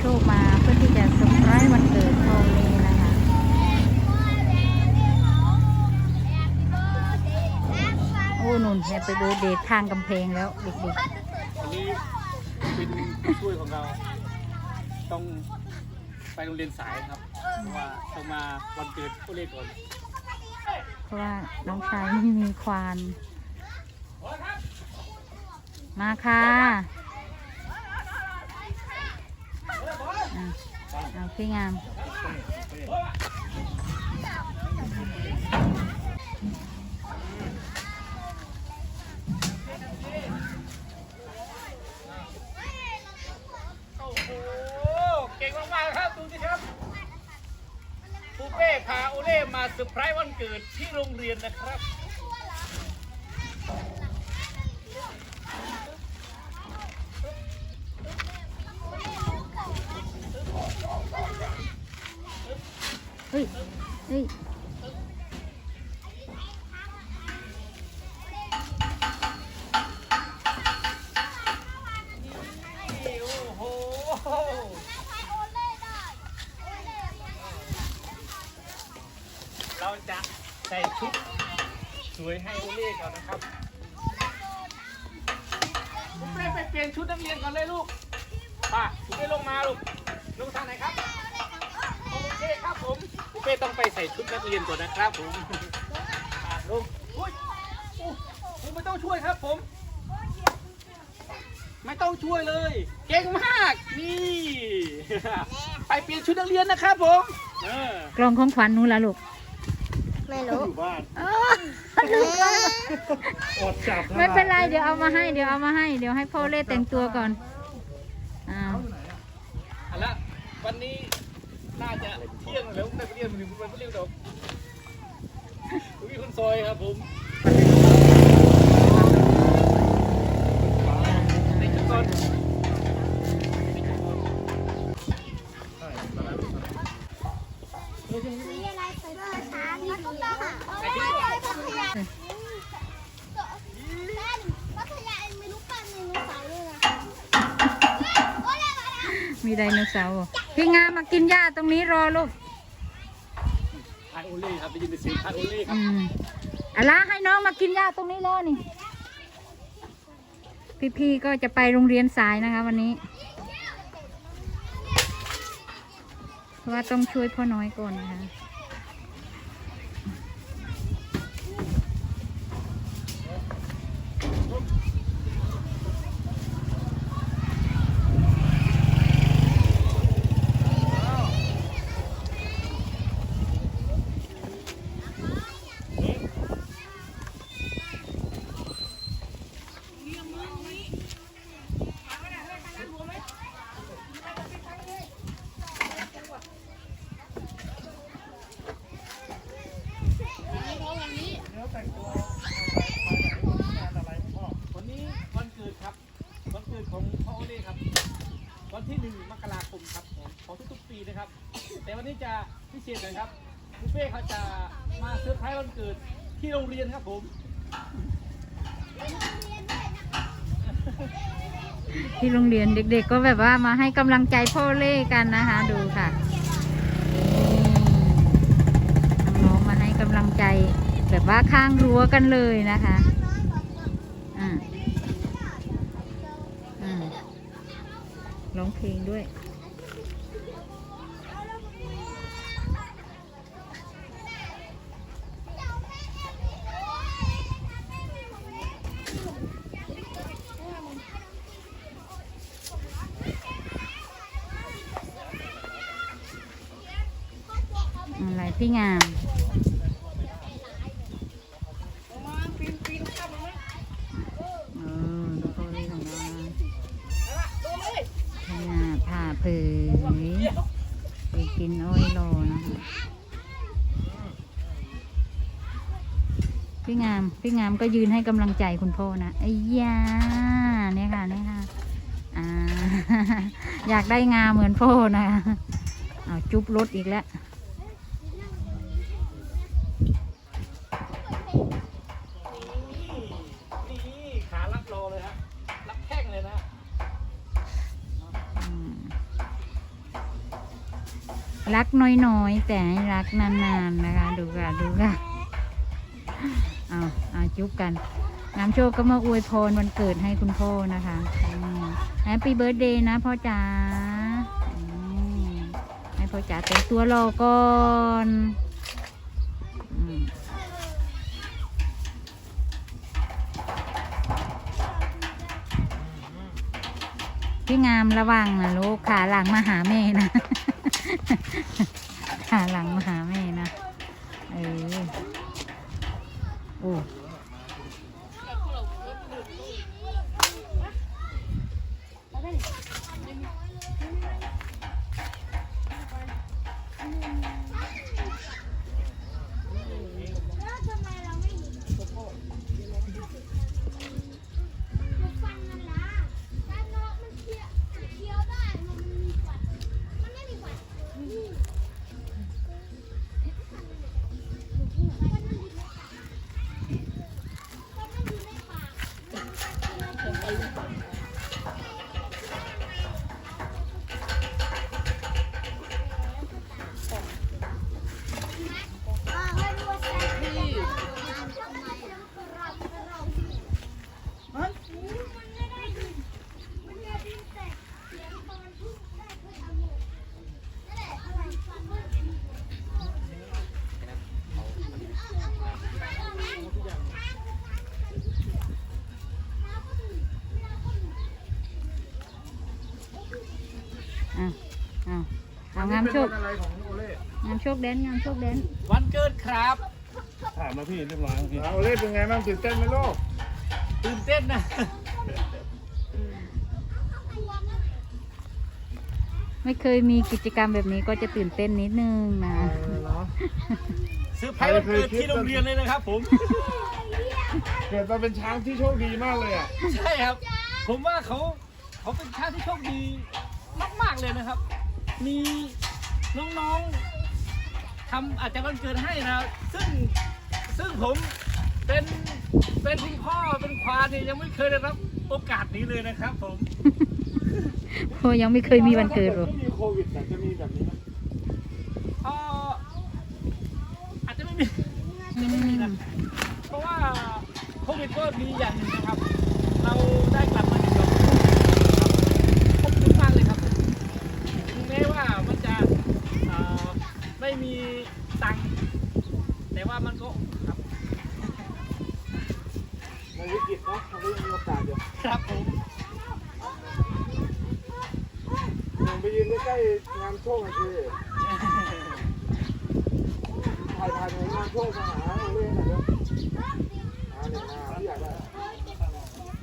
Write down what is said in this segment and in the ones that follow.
โชคมาเพื่อที่จะเซอร์ไพรส์วันเกิดพ่อเล่นะคะ โอ้นุ่นแฮปปี้เบิร์ดเดย์ทางกำแพงแล้วเด็กวันนี้เป็นผู้ช่วยของเรา ต้องไปโรงเรียนสายครับเพราะว่าต้องมาวันเกิดผู้เล่นก่อนๆ เพราะว่าน้องชายไม่มีควาน มาค่ะ อะเอาพี่งามโอ้โหเก่งมากๆครับดูสิครับปูเป้พาโอเล่มาเซอร์ไพรส์วันเกิดที่โรงเรียนนะครับ เฮ้ย เฮ้ยนี่โอ้โหเราจะใส่ชุดสวยให้โอเล่ก่อนนะครับปูเป้ไปเปลี่ยนชุดนักเรียนก่อนเลยลูกป่ะปูเป้ลงมาลูกลงทางไหนครับ โอเคครับผมปู เป้ต้องไปใส่ชุดนักเรียนก่อนนะครับผมอะลงอุ้ยอู้ผมไม่ต้องช่วยครับผม ไม่ต้องช่วยเลย เก่งมาก นี่ ไปเปลี่ยนชุดนักเรียนนะครับผมเออกล่องของขวัญหนู้นละลูกไม่รู้อยู่บ้านอ้าวลืมกล่องอดจับไม่เป็นไรเดี๋ยวเอามาให้เดี๋ยวเอามาให้เดี๋ยวให้พ่อเล่แต่งตัวก่อนอ้าว เอาละวันนี้ น่าจะเที่ยงแล้วไม่ไปเรียนมันถึงวันไม่เรียนดอกมีคนซอยครับผมในชุดก่อนมีอะไรไปด้วยช้างแล้วก็ต้อหาโอ้ยพัทยาเล่พัทยาเองไม่รู้ปั้นไดโนเสาร์ ด้วยนะโอ้ยมาแล้วมีไดโนเสาร์พี่งามมากินหญ้าตรงนี้รอลูกทานโอเล่ครับได้ยินเสียงทานโอเล่ครัอืบมอะละให้น้องมากินหญ้าตรงนี้แล้วนี่ พี่ๆก็จะไปโรงเรียนสายนะคะ วันนี้ เพราะว่าต้องช่วยพ่อน้อยก่อนนะคะ วันนี้วันเกิดครับ วันเกิดของพ่อโอเล่ครับ วันที่หนึ่งมกราคมครับผมของทุกๆปีนะครับ แต่วันนี้จะ พิเศษหน่อยครับบุฟเฟ่เขาจะมาเซอร์ไพรส์วันเกิดที่โรงเรียนครับผมที่โรงเรียนเด็กๆก็แบบว่ามาให้กำลังใจพ่อเล่กันนะคะ ดูค่ะน้องๆมาให้กำลังใจแบบว่าข้างรั้วกันเลยนะคะอ่าอ่าร้องเพลงด้วย อะไรพี่งามเออดูโพลีของเราขนาดผ่าเผยไปกินอ้อยโลนะคะพี่งาม พี่งามก็ยืนให้กำลังใจคุณพ่อนะไอ้ยาเนี่ยค่ะเนี่ยค่ะอ่าอยากได้งาเหมือนพ่อนะเอาจุบรถอีกแล้ว นี่ขารับรอเลยฮะรับแข้งเลยนะ อืม รักน้อยๆ แต่ให้รักนานๆนะคะ ดูค่ะดูค่ะเอาเอาจุ๊บกันน้ำโชคก็มาอวยพรวันเกิดให้คุณพ่อนะคะแฮปปี้เบิร์ดเดย์นะพ่อจ๋าให้พ่อจ๋าแต่งตัวรอก่อนพี่งามระวังนะลูกขาหลังมาหาแม่นะ หาหลังมาหาแม่นะ เออ โอ้างามโชค อะไรของโอเล่งามโชคแดนงามโชคแดนวันเกิดครับถามมาพี่เรียบร้อยพี่โอเล่เป็นไงบ้างตื่นเต้นไหมลูกตื่นเต้นนะไม่เคยมีกิจกรรมแบบนี้ก็จะตื่นเต้นนิดนึงนะซื้อไพ่วันเกิดที่โรงเรียนเลยนะครับผม เกิดมาเป็นช้างที่โชคดีมากเลยอะ ใช่ครับ ผมว่าเขาเขาเป็นช้างที่โชคดีมากๆเลยนะครับ มี น้องๆทำอาจจะวันเกิดให้นะครับซึ่งซึ่งผมเป็นเป็นคุณพ่อเป็นควานเนี่ยยังไม่เคยได้รับโอกาสนี้เลยนะครับ ผมโอ้ยังไม่เคยมีวันเกิดหรอไม่มีโควิดแต่จะมีแบบนี้ไหมก็อาจจะไม่มีอืมเพราะว่าโควิดก็ดีอย่างหนึ่งนะครับ ยืนใกล้ๆงานโชคกันคือถ่ายถ่ายในงานโชคมาหาโอเล่หน่อยเด้ออ่าเนี่ยมาพี่อยากได้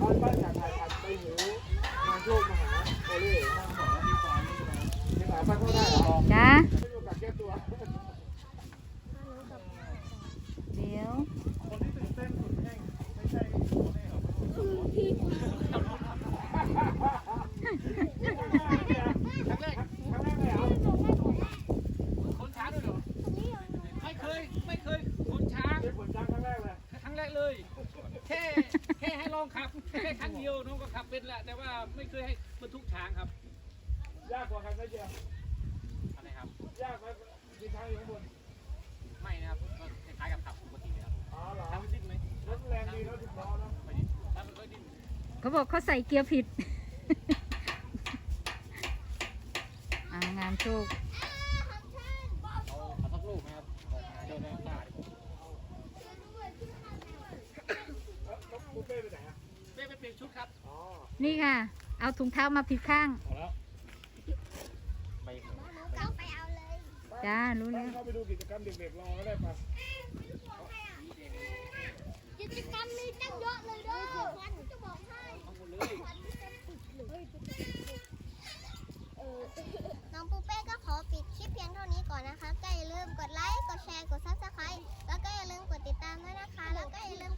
บ้านบ้านอยากถ่ายถ่ายไปหิวงานโชคมาหาโอเล่ยังหาบ้านเขาได้เหรอจ้า ไม่มีโอกาสแก้ตัว เดี๋ยว คนที่ตื่นเต้นสุดแห่งไม่ใช่โอเล่หรอก ครั้งแรก ครั้งแรกเลยเหรอ คนช้างด้วยเหรอไม่เคยไม่เคยคนช้าง เป็นผลจ้างครั้งแรกเลย ค รั้งแรกเลย แค่แค่ให้ลองขับแค่ครั้งเดียวน้องก็ขับเป็นแหละแต่ว่าไม่เคยให้บรรทุกช้างครับ ยากกว่ากันนะเจียอะไรครับ ยากไหมมีทางอยู่ข้างบนไม่นะครับก็คล้ายๆกับขับปกติเลยครับอ๋อเหรอทำมันดิ้นไหมรถแรงดีรถสิบล้อนะไม่ดิ้นถ้ามันก็ดิ้นเขาบอกเขาใส่เกียร์ผิด อ่างามโชค ป้ไปไหนอะเป้ไปเปลี่ยนชุดครับ อ๋อนี่ค่ะ เอาถุงเท้ามาผิดข้างแล้วไปเราไปเอาเลยจ้า รู้แล้วเข้าไปดูกิจกรรมเด็กๆรอก็ได้ปะกิจกรรมมีตั้งเยอะเลยเด้อจะบอกให้น้องปูเป้ก็ขอปิดคลิปเพียงเท่านี้ก่อนนะคะ ก็อย่าลืมกดไลค์ กดแชร์ กดซับสไครต์แล้วก็อย่าลืมกดติดตามด้วยนะคะ แล้วก็อย่าลืม